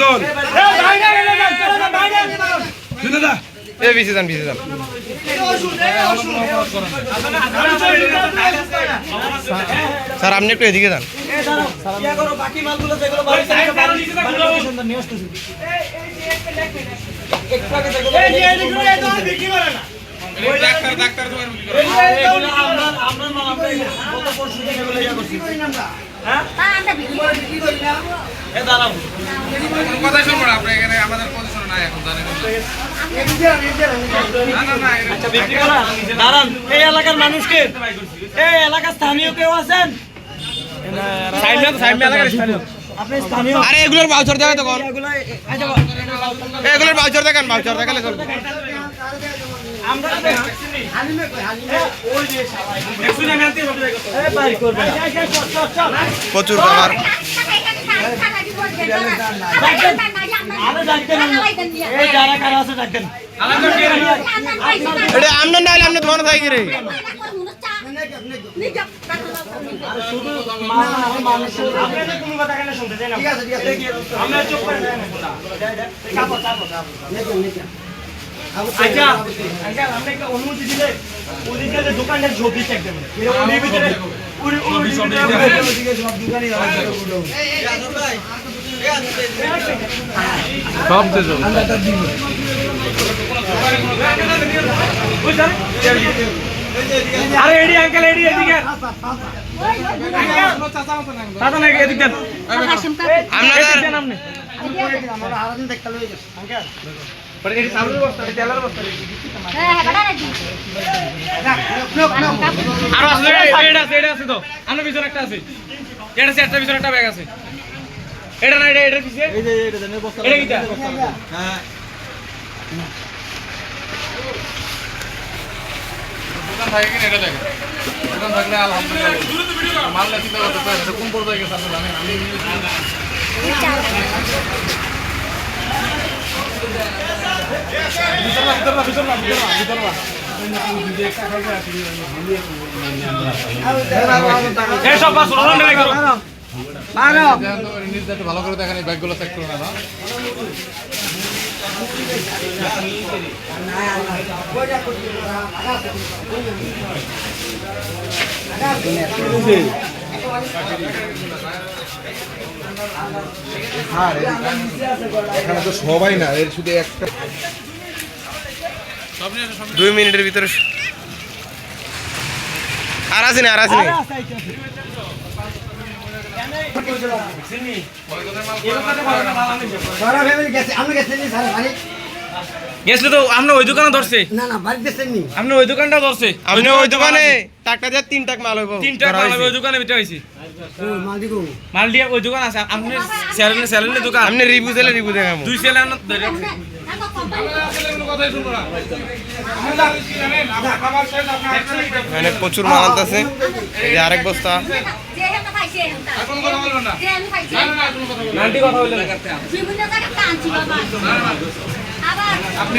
বাদল শুনে দা এ বিসি যান বিসি যান। স্যার আপনি একটু এদিকে যান। কথাই শুনব না আপনি এখানে আমাদের পজিশন নাই এখন জানেন না না না এটা- দাঁড়ান এই এলাকার মানুষকে এই এলাকার স্থানীয় কেউ আছেন আপনি আরে এগুলোর বাউচার দেখান তো আচ্ছা, এগুলোর বাউচার দেখান বাউচার দেখালে চলবে প্রচুর খাবার আমনে না হলে আপনি ধোয়ানো থাকি রে। শুধু মা- মানুষের আপনাদের কোনো কথা এখানে শুনতে চাই না। ঠিক আছে ঠিক আছে। আমরা চুপ করে না আচ্ছা আঙ্কেল একটা অনুমতি দিলে ওদিকে যে দোকানটার ঝোপি চেক দেবেন ওর ভিতরে ওর- ওর ভিতরে সব দোকানই সব দিয়ে যাব। আরে এডি আঙ্কেল এডি এদিকে দাদা না এদিকে দেন আপনাদের দেন আরও আছে এটা আছে এটা আছে তো আমরা পিছনে একটা আছে এটা আছে একটা ব্যাগ আছে এটা না এটা এটা কোন পর্যায়ে গেছে আপনি জানেন? আমি এই সব বাস রোলান ডালাই করো দেখেন তো নিজ দায়িত্বে ভালো করে দেখেন এই ব্যাগগুলো চেক করে। না তো সবাই না এর শুধু একটা সব নিয়ে আসো, সব নিয়ে দুই মিনিটের ভিতরে আর আসেনি আর আসেনি। গেছলে তো আপনি ওই দোকানে ধরছে। না না বাড়িতে গেছেন নি। ওই দোকানটা ধরছে। আপনি ওই দোকানে টাকা দিয়ে তিন টাকা মাল হইব। তিনটা ধরা মাল হয়েছে। ওই দোকানে বিটা হইছে মাল দিয়ে ওই দোকান আছে আপনি স্যালেন্ডের স্যালেন্ডের দোকান। আপনি রিভিউ দিলে রিভিউ দেখাবো দুই ধরে মানে প্রচুর মাল আনতেছে। এই যে আরেক বস্তা। আপনি